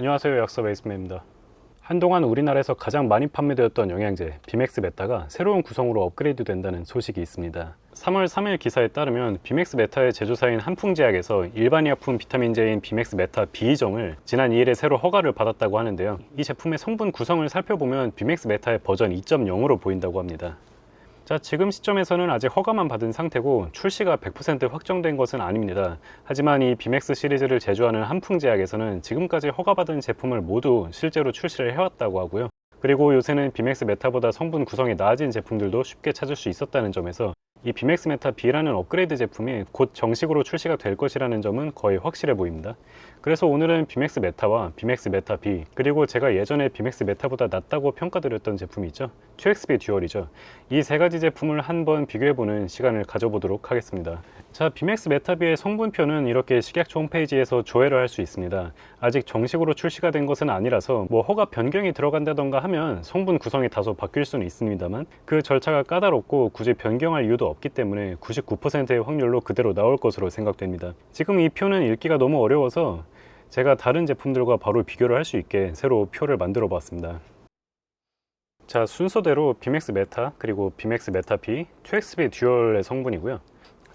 안녕하세요 약서 베이스맨입니다. 한동안 우리나라에서 가장 많이 판매되었던 영양제 비맥스 메타가 새로운 구성으로 업그레이드 된다는 소식이 있습니다. 3월 3일 기사에 따르면 비맥스 메타의 제조사인 한풍제약에서 일반 의약품 비타민제인 비맥스 메타 B정을 지난 2일에 새로 허가를 받았다고 하는데요. 이 제품의 성분 구성을 살펴보면 비맥스 메타의 버전 2.0으로 보인다고 합니다 자, 지금 시점에서는 아직 허가만 받은 상태고 출시가 100% 확정된 것은 아닙니다. 하지만 이 비맥스 시리즈를 제조하는 한풍제약에서는 지금까지 허가받은 제품을 모두 실제로 출시를 해왔다고 하고요. 그리고 요새는 비맥스 메타보다 성분 구성이 나아진 제품들도 쉽게 찾을 수 있었다는 점에서 이 비맥스 메타 B라는 업그레이드 제품이 곧 정식으로 출시가 될 것이라는 점은 거의 확실해 보입니다. 그래서 오늘은 비맥스 메타와 비맥스 메타 B 그리고 제가 예전에 비맥스 메타보다 낫다고 평가드렸던 제품이 있죠. 2XB 듀얼이죠. 이 세 가지 제품을 한번 비교해보는 시간을 가져보도록 하겠습니다. 자, 비맥스 메타 B의 성분표는 이렇게 식약처 홈페이지에서 조회를 할 수 있습니다. 아직 정식으로 출시가 된 것은 아니라서 뭐 허가 변경이 들어간다던가 하면 성분 구성이 다소 바뀔 수는 있습니다만 그 절차가 까다롭고 굳이 변경할 이유도 없기 때문에 99%의 확률로 그대로 나올 것으로 생각됩니다. 지금 이 표는 읽기가 너무 어려워서 제가 다른 제품들과 바로 비교를 할 수 있게 새로 표를 만들어 봤습니다. 자, 순서대로 비맥스 메타 그리고 비맥스 메타 B, 2XB 듀얼의 성분이고요.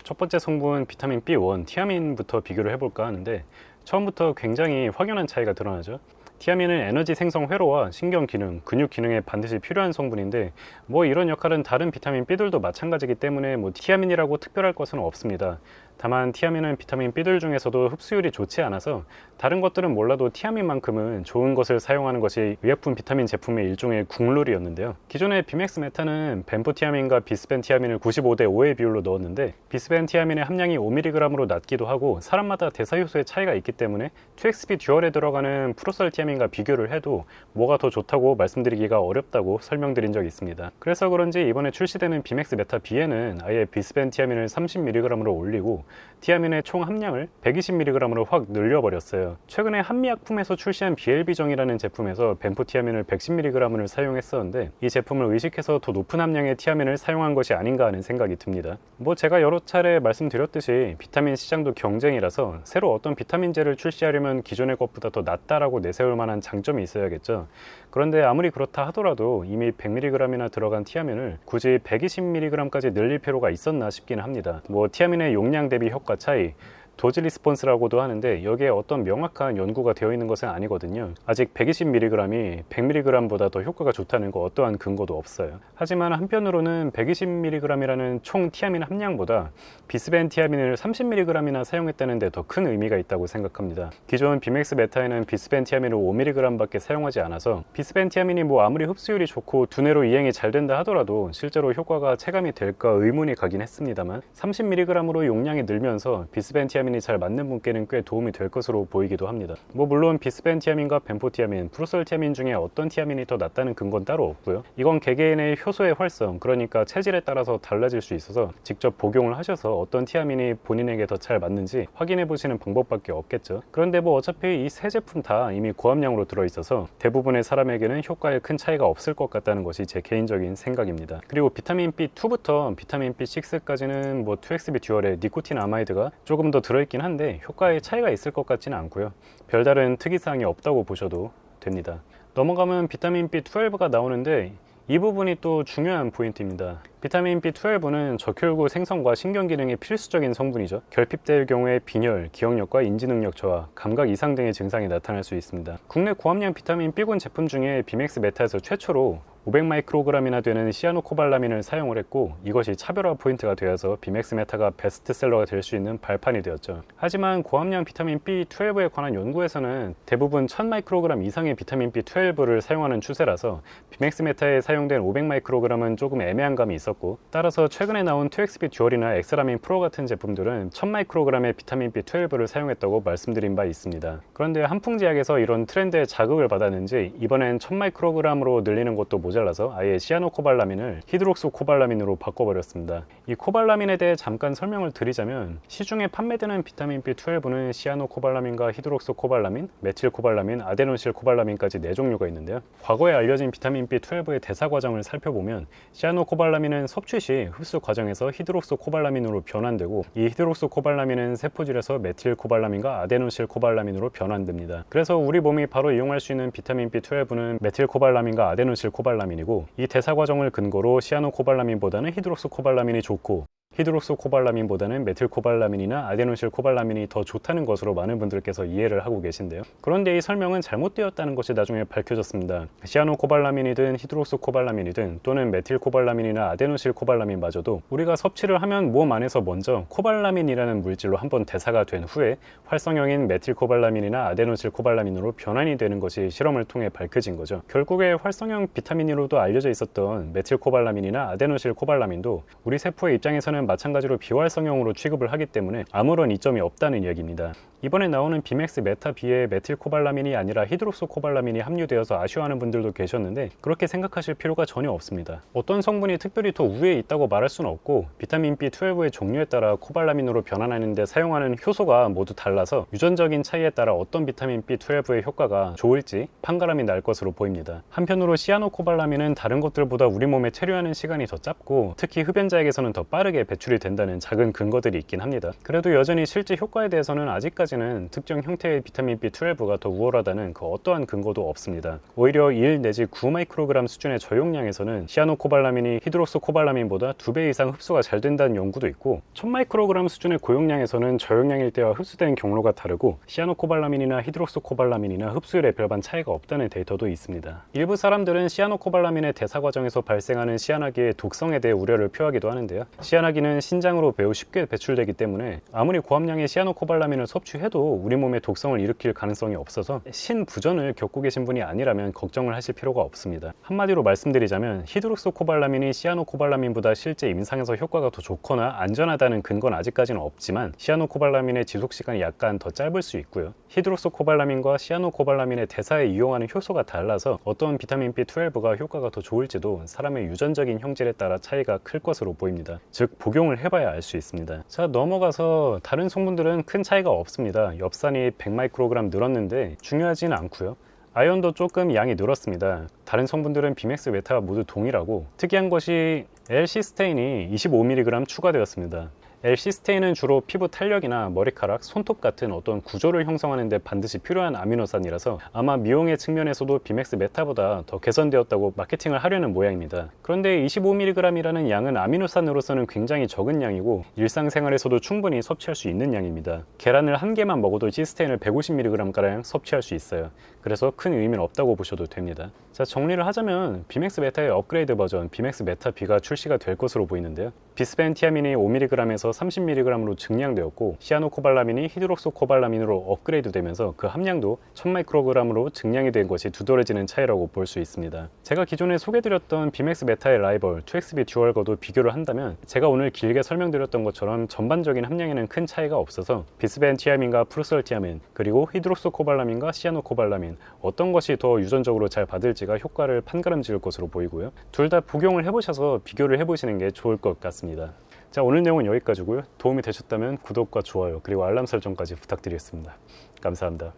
첫 번째 성분 비타민 B1 티아민부터 비교를 해볼까 하는데 처음부터 굉장히 확연한 차이가 드러나죠. 티아민은 에너지 생성 회로와 신경 기능, 근육 기능에 반드시 필요한 성분인데 뭐 이런 역할은 다른 비타민 B들도 마찬가지기 때문에 뭐 티아민이라고 특별할 것은 없습니다. 다만 티아민은 비타민 B들 중에서도 흡수율이 좋지 않아서 다른 것들은 몰라도 티아민만큼은 좋은 것을 사용하는 것이 의약품 비타민 제품의 일종의 국룰이었는데요. 기존의 비맥스 메타는 벤포티아민과 비스벤티아민을 95대 5의 비율로 넣었는데 비스벤티아민의 함량이 5mg으로 낮기도 하고 사람마다 대사 효소의 차이가 있기 때문에 2XB 듀얼에 들어가는 프로설티아민과 비교를 해도 뭐가 더 좋다고 말씀드리기가 어렵다고 설명드린 적이 있습니다. 그래서 그런지 이번에 출시되는 비맥스 메타 B에는 아예 비스벤티아민을 30mg으로 올리고 티아민의 총 함량을 120mg으로 확 늘려버렸어요. 최근에 한미약품에서 출시한 BLB정이라는 제품에서 벤포티아민을 110mg을 사용했었는데 이 제품을 의식해서 더 높은 함량의 티아민을 사용한 것이 아닌가 하는 생각이 듭니다. 뭐 제가 여러 차례 말씀드렸듯이 비타민 시장도 경쟁이라서 새로 어떤 비타민제를 출시하려면 기존의 것보다 더 낫다라고 내세울 만한 장점이 있어야겠죠. 그런데 아무리 그렇다 하더라도 이미 100mg이나 들어간 티아민을 굳이 120mg까지 늘릴 필요가 있었나 싶기는 합니다. 뭐 티아민의 용량 대비 효과 차이, 도즈 리스폰스라고도 하는데 여기에 어떤 명확한 연구가 되어 있는 것은 아니거든요. 아직 120mg이 100mg보다 더 효과가 좋다는 거 어떠한 근거도 없어요. 하지만 한편으로는 120mg이라는 총 티아민 함량보다 비스벤 티아민을 30mg이나 사용했다는 데 더 큰 의미가 있다고 생각합니다. 기존 비맥스 메타에는 비스벤 티아민을 5mg밖에 사용하지 않아서 비스벤 티아민이 뭐 아무리 흡수율이 좋고 두뇌로 이행이 잘 된다 하더라도 실제로 효과가 체감이 될까 의문이 가긴 했습니다만 30mg으로 용량이 늘면서 비스벤 티아민 이 잘 맞는 분께는 꽤 도움이 될 것으로 보이기도 합니다. 뭐 물론 비스벤 티아민과 벤포티아민, 프로솔 티아민 중에 어떤 티아민이 더 낫다는 근거는 따로 없고요. 이건 개개인의 효소의 활성, 그러니까 체질에 따라서 달라질 수 있어서 직접 복용을 하셔서 어떤 티아민이 본인에게 더 잘 맞는지 확인해 보시는 방법밖에 없겠죠. 그런데 뭐 어차피 이 세 제품 다 이미 고함량으로 들어 있어서 대부분의 사람에게는 효과에 큰 차이가 없을 것 같다는 것이 제 개인적인 생각입니다. 그리고 비타민 B2부터 비타민 B6까지는 뭐 2XB 듀얼의 니코틴 아마이드가 조금 더 들어 있긴 한데 효과에 차이가 있을 것 같지는 않고요. 별다른 특이사항이 없다고 보셔도 됩니다. 넘어가면 비타민 B12가 나오는데 이 부분이 또 중요한 포인트입니다. 비타민 B12는 적혈구 생성과 신경 기능에 필수적인 성분이죠. 결핍될 경우에 빈혈, 기억력과 인지 능력 저하, 감각 이상 등의 증상이 나타날 수 있습니다. 국내 고함량 비타민 B군 제품 중에 비맥스 메타에서 최초로 500마이크로그램이나 되는 시아노코발라민을 사용을 했고 이것이 차별화 포인트가 되어서 비맥스 메타가 베스트셀러가 될 수 있는 발판이 되었죠. 하지만 고함량 비타민 B12에 관한 연구에서는 대부분 1000마이크로그램 이상의 비타민 B12를 사용하는 추세라서 비맥스 메타에 사용된 500마이크로그램은 조금 애매한 감이 있었고 따라서 최근에 나온 2XB 듀얼이나 엑스라민 프로 같은 제품들은 1000마이크로그램의 비타민 B12를 사용했다고 말씀드린 바 있습니다. 그런데 한풍제약에서 이런 트렌드에 자극을 받았는지 이번엔 1000마이크로그램으로 늘리는 것도 모자랍니다. 모자라서 아예 시아노코발라민을 히드록소코발라민으로 바꿔버렸습니다. 이 코발라민에 대해 잠깐 설명을 드리자면 시중에 판매되는 비타민 B12는 시아노코발라민과 히드록소코발라민, 메틸코발라민, 아데노실코발라민까지 네 종류가 있는데요. 과거에 알려진 비타민 B12의 대사 과정을 살펴보면 시아노코발라민은 섭취 시 흡수 과정에서 히드록소코발라민으로 변환되고 이 히드록소코발라민은 세포질에서 메틸코발라민과 아데노실코발라민으로 변환됩니다. 그래서 우리 몸이 바로 이용할 수 있는 비타민 B12는 메틸코발라민과 아데노실코발라민 이고 이 대사 과정을 근거로 시아노 코발라민보다는 히드록소코발라민이 좋고 히드록소 코발라민보다는 메틸 코발라민이나 아데노실 코발라민이 더 좋다는 것으로 많은 분들께서 이해를 하고 계신데요. 그런데 이 설명은 잘못되었다는 것이 나중에 밝혀졌습니다. 시아노 코발라민이든 히드록소 코발라민이든 또는 메틸 코발라민이나 아데노실 코발라민마저도 우리가 섭취를 하면 몸 안에서 먼저 코발라민이라는 물질로 한번 대사가 된 후에 활성형인 메틸 코발라민이나 아데노실 코발라민으로 변환이 되는 것이 실험을 통해 밝혀진 거죠. 결국에 활성형 비타민으로도 알려져 있었던 메틸 코발라민이나 아데노실 코발라민도 우리 세포의 입장에서는 마찬가지로 비활성형으로 취급을 하기 때문에 아무런 이점이 없다는 이야기입니다. 이번에 나오는 비맥스 메타비에 메틸 코발라민이 아니라 히드록소 코발라민이 함유되어서 아쉬워하는 분들도 계셨는데 그렇게 생각하실 필요가 전혀 없습니다. 어떤 성분이 특별히 더 우위에 있다고 말할 수는 없고 비타민 B12의 종류에 따라 코발라민으로 변환하는데 사용하는 효소가 모두 달라서 유전적인 차이에 따라 어떤 비타민 B12의 효과가 좋을지 판가름이 날 것으로 보입니다. 한편으로 시아노코발라민은 다른 것들보다 우리 몸에 체류하는 시간이 더 짧고 특히 흡연자에게서는 더 빠르게 배출이 된다는 작은 근거들이 있긴 합니다. 그래도 여전히 실제 효과에 대해서는 아직까지는 특정 형태의 비타민 B12가 더 우월하다는 그 어떠한 근거도 없습니다. 오히려 1 내지 9 마이크로그램 수준의 저용량에서는 시아노코발라민이 히드록소코발라민보다 2배 이상 흡수가 잘 된다는 연구도 있고 1000 마이크로그램 수준의 고용량에서는 저용량일 때와 흡수되는 경로가 다르고 시아노코발라민이나 히드록소코발라민이나 흡수율에 별반 차이가 없다는 데이터도 있습니다. 일부 사람들은 시아노코발라민의 대사 과정에서 발생하는 시아나기의 독성에 대해 우려를 표하기도 하는데요. 시아나기 는 신장으로 매우 쉽게 배출되기 때문에 아무리 고함량의 시아노코발라민을 섭취해도 우리 몸에 독성을 일으킬 가능성이 없어서 신부전을 겪고 계신 분이 아니라면 걱정을 하실 필요가 없습니다. 한마디로 말씀드리자면 히드록소코발라민이 시아노코발라민보다 실제 임상에서 효과가 더 좋거나 안전하다는 근거는 아직까지는 없지만 시아노코발라민의 지속 시간이 약간 더 짧을 수 있고요. 히드록소코발라민과 시아노코발라민의 대사에 이용하는 효소가 달라서 어떤 비타민 B12가 효과가 더 좋을지도 사람의 유전적인 형질에 따라 차이가 클 것으로 보입니다. 즉 복용을 해봐야 알 수 있습니다. 자 넘어가서 다른 성분들은 큰 차이가 없습니다. 엽산이 100마이크로그램 늘었는데 중요하지는 않고요. 아연도 조금 양이 늘었습니다. 다른 성분들은 비맥스 메타가 모두 동일하고 특이한 것이 L-시스테인이 25mg 추가되었습니다. L-시스테인은 주로 피부 탄력이나 머리카락, 손톱 같은 어떤 구조를 형성하는 데 반드시 필요한 아미노산이라서 아마 미용의 측면에서도 비맥스 메타보다 더 개선되었다고 마케팅을 하려는 모양입니다. 그런데 25mg이라는 양은 아미노산으로서는 굉장히 적은 양이고 일상생활에서도 충분히 섭취할 수 있는 양입니다. 계란을 한 개만 먹어도 시스테인을 150mg가량 섭취할 수 있어요. 그래서 큰 의미는 없다고 보셔도 됩니다. 자 정리를 하자면 비맥스 메타의 업그레이드 버전 비맥스 메타 B가 출시가 될 것으로 보이는데요. 비스벤티아민이 5mg에서 30mg로 증량되었고 시아노코발라민이 히드록소코발라민으로 업그레이드 되면서 그 함량도 1000마이크로그램으로 증량이 된 것이 두드러지는 차이라고 볼 수 있습니다. 제가 기존에 소개드렸던 비맥스 메타의 라이벌 2XB 듀얼과도 비교를 한다면 제가 오늘 길게 설명드렸던 것처럼 전반적인 함량에는 큰 차이가 없어서 비스벤티아민과 프루설티아민 그리고 히드록소코발라민과 시아노코발라민 어떤 것이 더 유전적으로 잘 받을지가 효과를 판가름 지을 것으로 보이고요. 둘 다 복용을 해보셔서 비교를 해보시는 게 좋을 것 같습니다. 자 오늘 내용은 여기까지고요. 도움이 되셨다면 구독과 좋아요 그리고 알람 설정까지 부탁드리겠습니다. 감사합니다.